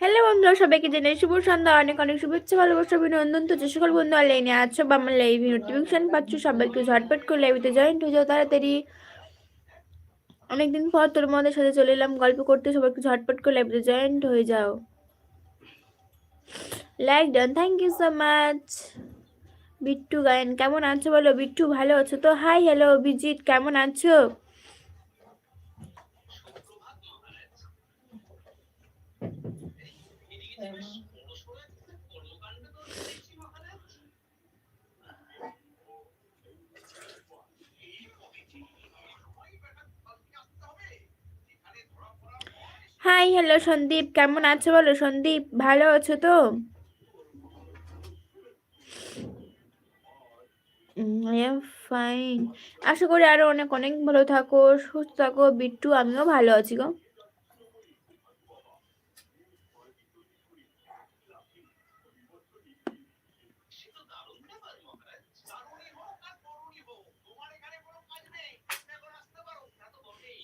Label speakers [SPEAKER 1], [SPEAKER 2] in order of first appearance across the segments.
[SPEAKER 1] Hello বন্ধুরা, সবাইকে জানাই শুভ সন্ধ্যা। অনেক অনেক শুভেচ্ছা, ভালোবাসা, অভিনন্দন তো যে সকল বন্ধু লাইনে আছো বা আমার লাইভ নোটিফিকেশন পাচ্ছ, সবাইকে ঝটপট করে লাইভে জয়েন্ট হয়ে যাও তাড়াতাড়ি। অনেকদিন পর তোর মধ্যে সাথে চলে এলাম, গল্প করতে, সবাইকে ঝটপট করে লাইভে জয়েন্ট হয়ে যাও। Like done thank you so much Bittu Gayen, কেমন আছো বলো? বিট্টু ভালো আছো তো? হাই হ্যালো অভিজিৎ, কেমন আছো? হাই হ্যালো সন্দীপ কেমন আছো বলো? সন্দীপ ভালো আছো তো? ফাইন আশা করি আরও অনেক অনেক ভালো থাকো, সুস্থ থাকো। বিট্টু, আমিও ভালো আছি গো।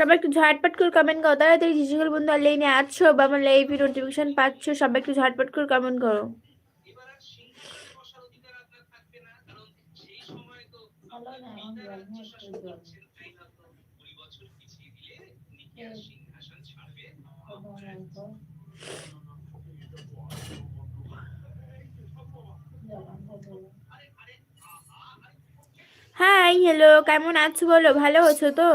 [SPEAKER 1] সবাই একটু ঝটপট করে কমেন্ট করো। তাড়াতাড়ি যে সকল বন্ধু লাইনে আছো বা আমার লাইভে নোটিফিকেশন পাচ্ছ, সবাই একটু ঝটপট করে কমেন্ট করো। হাই হ্যালো কেমন আছো বলো? ভালো আছো তো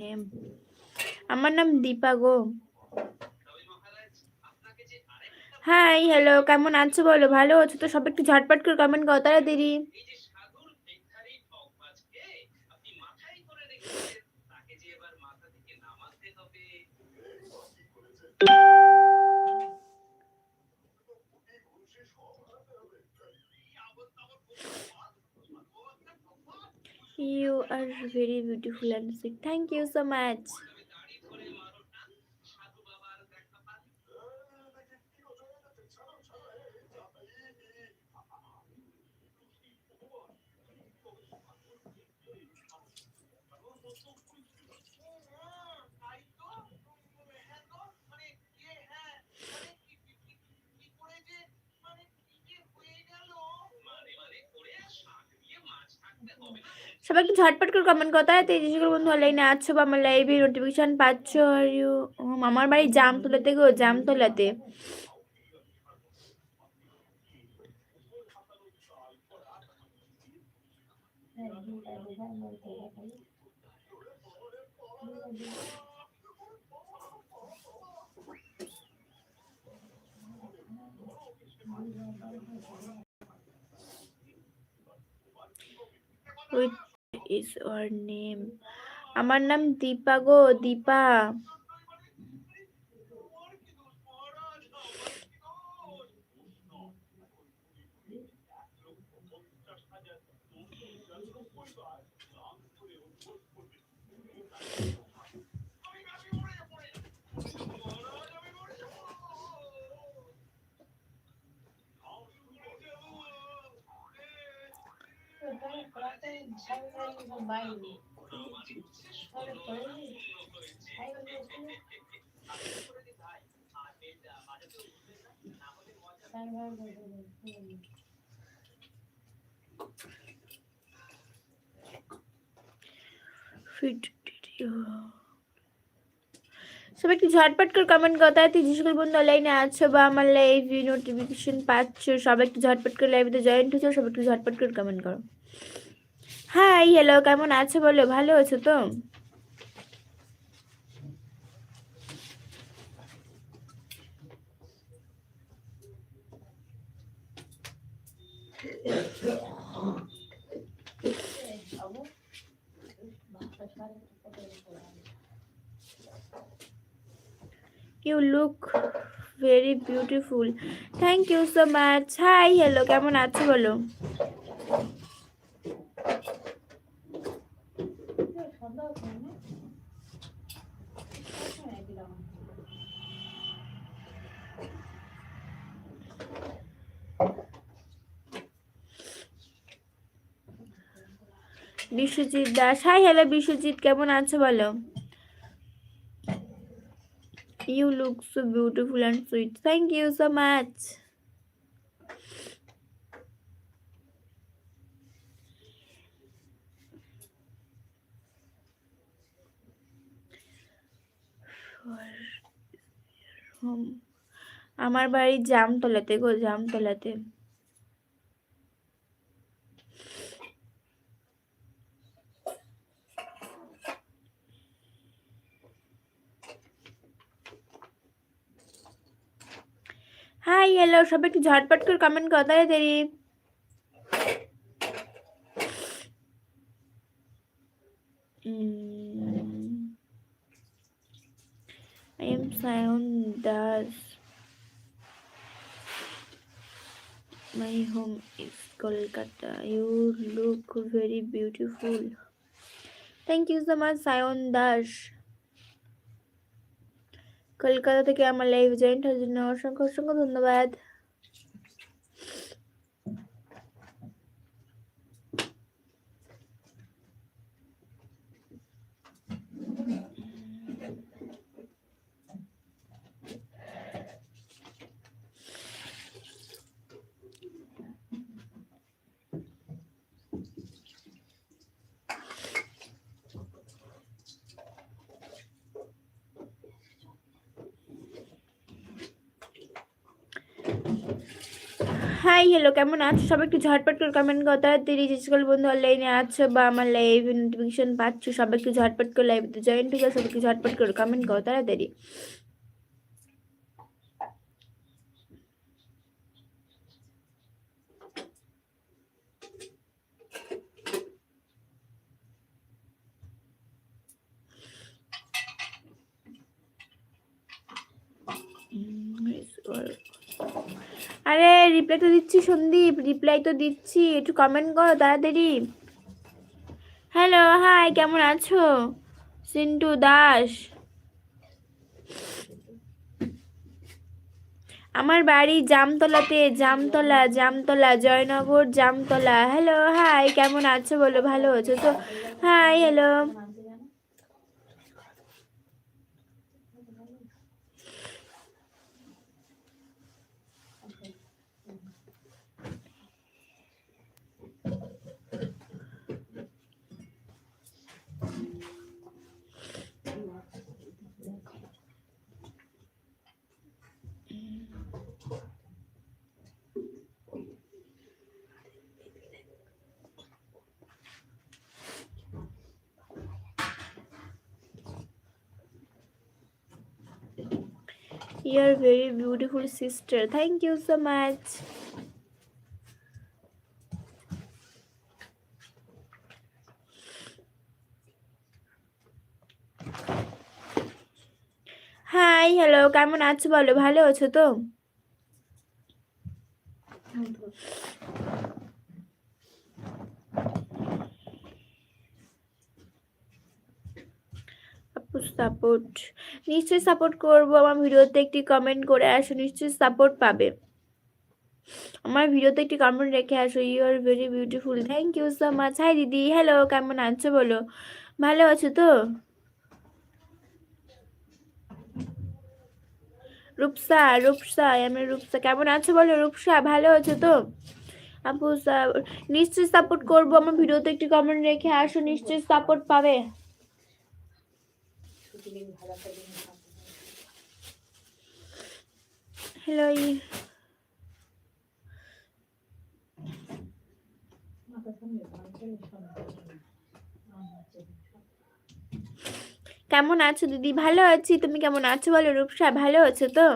[SPEAKER 1] নেম আমার নাম দীপা গো হাই হ্যালো কেমন আছো বলো ভালো আছো তো সব একটু ঝটপট করে কমেন্ট করো তাড়াতাড়ি You are very beautiful and sweet. Thank you so much. সবাই একটু ঝটপট করে কমেন্ট করতে হয় তেজি করে বন্ধু অনলাইনে আছো বা আমার লাইভে নোটিফিকেশন পাচ্ছ আর ইউ আমার বাড়ি জামতলাতে গো, জামতলাতে। Which is your নেম আমার নাম দীপা গো দীপা।
[SPEAKER 2] সবাই একটু ঝটপট করে কমেন্ট করতে হয় যে সকল বন্ধু লাইনে আছো বা আমার লাইভ নোটিফিকেশন পাচ্ছ। সবাই একটু ঝটপট করে লাইভে জয়েন্ট হচ্ছে সবাই একটু ঝটপট করে কমেন্ট করো। হাই হ্যালো কেমন আছো বলো? ভালো আছো তো? You look very beautiful thank you so much hi hello কেমন আছো বলো? বিশ্বজিৎ দাস। হাই হ্যালো বিশ্বজিৎ, কেমন আছো বলো? You look so beautiful and sweet thank you so much আমার বাড়ি জামতলাতে গো, জামতলাতে। হাই হ্যালো সবাই একটু ঝটপট করে কমেন্ট করো তাড়াতাড়ি I am Sion Das. My home is Kolkata. You look very beautiful. Thank you so much, Sion Das. Kolkata থেকে আমার লাইভ জয়েন্ট হওয়ার জন্য অসংখ্য অসংখ্য ধন্যবাদ। হাই হ্যালো কেমন আছো? সবাই একটু ঝটপট করে কমেন্ট করো। তাড়াতাড়ি যে সকল বন্ধু অনলাইনে আছো বা আমার লাইভ নোটিফিকেশন পাচ্ছ, সবাই একটু ঝটপট করে লাইভ জয়েন হয়ে যাও সবাই একটু ঝটপট করে কমেন্ট করো, তাড়াতাড়ি আরে রিপ্লাই তো দিচ্ছি, সন্দীপ। রিপ্লাই তো দিচ্ছি, একটু কমেন্ট করো তাড়াতাড়ি। হ্যালো হাই কেমন আছো? সিন্টু দাস। আমার বাড়ি জামতলাতে, জামতলা জামতলা, জয়নগর, জামতলা। হ্যালো হাই কেমন আছো বলো, ভালো আছো? তো hi hello You're very beautiful sister. Thank you so much. Hi hello কেমন আছো বলো ভালো আছো তো সাপোর্ট নিশ্চয়ই সাপোর্ট করব। আমার ভিডিওতে একটি কমেন্ট করে আসো, নিশ্চয়ই সাপোর্ট পাবে। আমার ভিডিওতে একটি কমেন্ট রেখে আসো। You are very beautiful thank you so much hi দিদি। হ্যালো কেমন আছো বলো? ভালো আছো তো? রূপসা রূপসা আমি রূপসা। কেমন আছো বলো? রূপসা, ভালো আছো তো? আপু নিশ্চয়ই সাপোর্ট করব। আমার ভিডিওতে একটি কমেন্ট রেখে আসো। নিশ্চয়ই সাপোর্ট পাবে। হ্যালো কেমন আছো দিদি? ভালো আছি। তুমি কেমন আছো বলো? রূপসা ভালো আছো তো?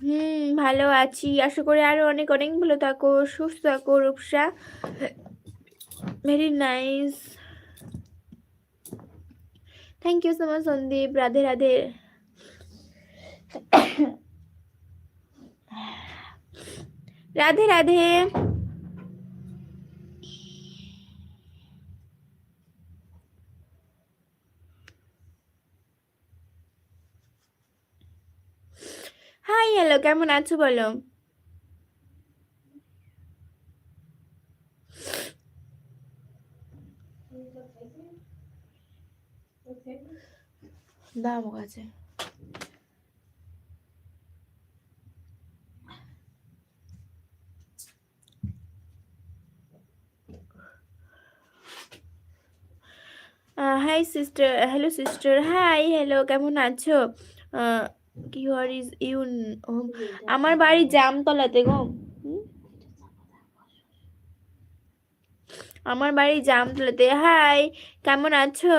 [SPEAKER 2] হুম, ভালো আছি। আশা করি আরও অনেক অনেক ভালো থাকো, সুস্থ থাকো, Rupsa. Very nice thank you so much Sandeep Radhe Radhe Radhe Radhe hi hello কেমন আছো বলো? আমার কাছে। Hi sister hello sister hi hello কেমন আছো? কি হোয়ার ইজ ইউন আমার বাড়ি জামতলাতে গো? আমার বাড়ি জামতলাতে। হাই কেমন আছো?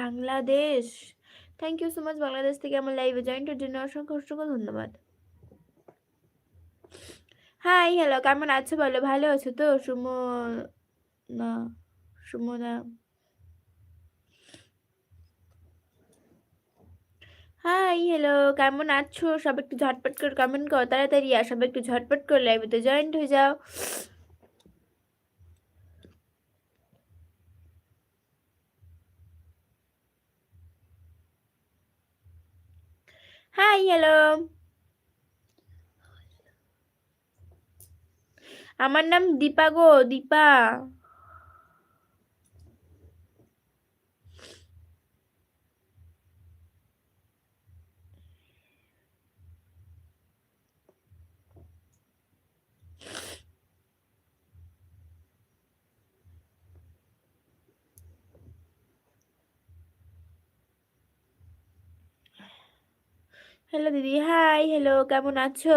[SPEAKER 2] Bangladesh. Thank you so much Bangladesh থেকে আমার লাইভে জয়েন্টের জন্য অসংখ্য অসংখ্য ধন্যবাদ। হাই হ্যালো কেমন আছো বলো? ভালো আছো তো? সুম, না সুমনা হাই হ্যালো কেমন আছো? সব একটু ঝটপট করে কমেন্ট করো, তাড়াতাড়ি আর সব একটু ঝটপট করে লাইভেতে জয়েন্ট হয়ে যাও। হাই হ্যালো আমার নাম দীপা গো দীপা। হ্যালো দিদি, হাই, হ্যালো, কেমন আছো?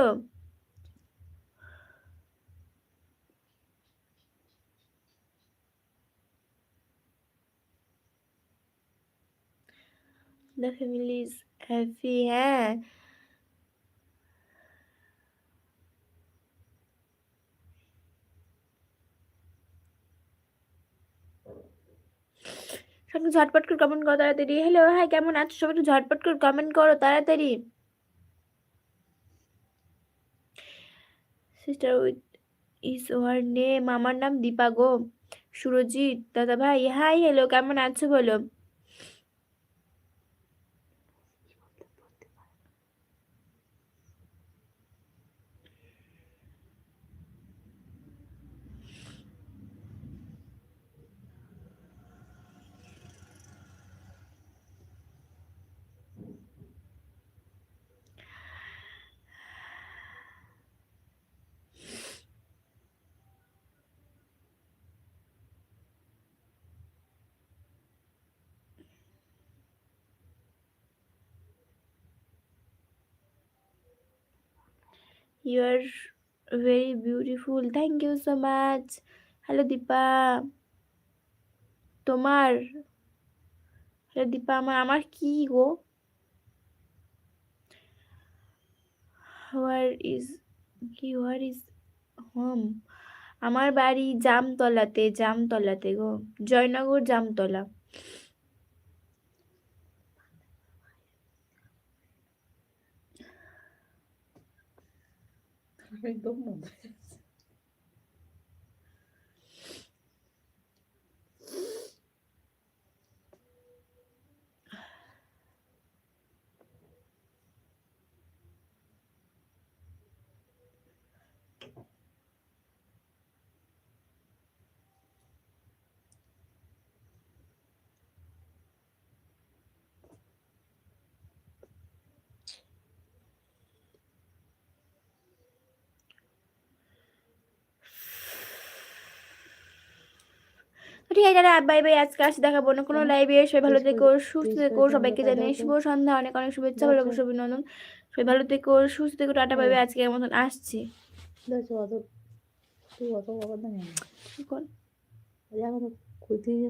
[SPEAKER 2] দ্য ফ্যামিলি ইজ হ্যাপি হ্যাঁ। সব ঝটপট করে কমেন্ট করো তাড়াতাড়ি। হ্যালো হ্যাঁ কেমন আছো? সব একটু ঝটপট করে কমেন্ট করো তাড়াতাড়ি। Sister with is your name, আমার নাম দীপা গো, সুরজিৎ। দাদা ভাই, হাই, হ্যালো, কেমন আছো বলো? You are very beautiful thank you so much hello Dipa তোমার হ্যালো দীপা আমার আমার কি গো? হোয়ার ইজ কি হোয়ার ইজ হোম আমার বাড়ি জামতলাতে জামতলাতে গো। জয়নগর, জামতলা।
[SPEAKER 3] একদম বন্ধ হয়ে গেছে।
[SPEAKER 2] তো ঠিক আছে দাদা বাই বাই আজকে আসি দেখাবো না কোনো। লাইভে সবাই ভালো থেকে সুস্থ থেকে সবাইকে জানিয়ে শুভ সন্ধ্যা অনেক অনেক শুভেচ্ছা ভালো অভিনন্দন সবাই ভালো থেকো সুস্থ থেকো টাটা বাইবে
[SPEAKER 3] আজকে
[SPEAKER 2] আজকের মতন আসছি।
[SPEAKER 3] তুই অত